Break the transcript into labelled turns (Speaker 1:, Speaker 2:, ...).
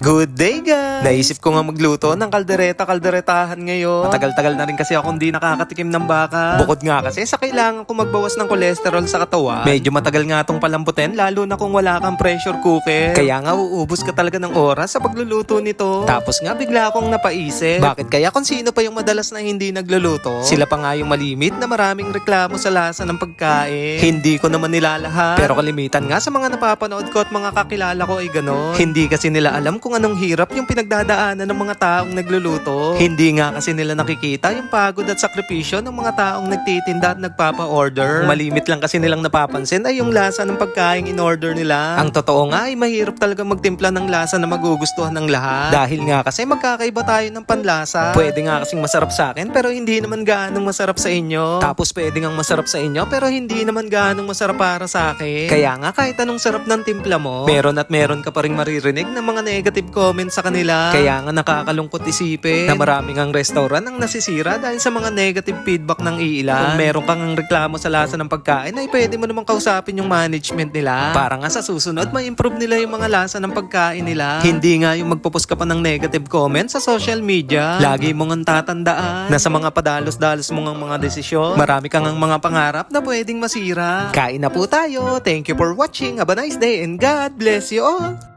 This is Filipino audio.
Speaker 1: Good day guys! Naisip ko nga magluto ng kaldereta kalderetahan ngayon. Matagal-tagal na rin kasi ako hindi nakakatikim ng baka. Bukod nga kasi sa kailangan ko magbawas ng kolesterol sa katawan. Medyo matagal nga tong palambutin lalo na kung wala kang pressure cooker. Kaya nga uubos ka talaga ng oras sa pagluluto nito. Tapos nga bigla akong napaisip. Bakit kaya kung sino pa yung madalas na hindi nagluluto? Sila pa nga yung malimit na maraming reklamo sa lasa ng pagkain. Hindi ko naman nilalahat. Pero kalimitan nga sa mga napapanood ko at mga kakilala ko ay ganon. Hindi kasi nila alam kung anong hirap yung pinagdadaanan ng mga taong nagluluto. Hindi nga kasi nila nakikita yung pagod at sakripisyo ng mga taong nagtitinda at nagpapa-order. Malimit lang kasi nilang napapansin ay yung lasa ng pagkain in order nila. Ang totoo nga ay mahirap talaga magtimpla ng lasa na magugustuhan ng lahat. Dahil nga kasi magkakaiba tayo ng panlasa. Pwede nga kasing masarap sa akin pero hindi naman gaanong masarap sa inyo. Tapos pwede nga masarap sa inyo pero hindi naman gaanong masarap para sa akin. Kaya nga kahit anong sarap ng timpla mo, meron at meron ka pa rin maririnig ng mga negative comments sa kanila. Kaya nga nakakalungkot isipin na maraming ang restaurant ang nasisira dahil sa mga negative feedback ng iilan. Kung meron kang ang reklamo sa lasa ng pagkain ay pwede mo namang kausapin yung management nila. Para nga sa susunod ma-improve nila yung mga lasa ng pagkain nila. Hindi nga yung magpupus ka pa ng negative comments sa social media. Lagi mong ang tatandaan na sa mga padalos-dalos mong ang mga desisyon, marami kang ang mga pangarap na pwedeng masira. Kain na po tayo. Thank you for watching. Have a nice day and God bless you all.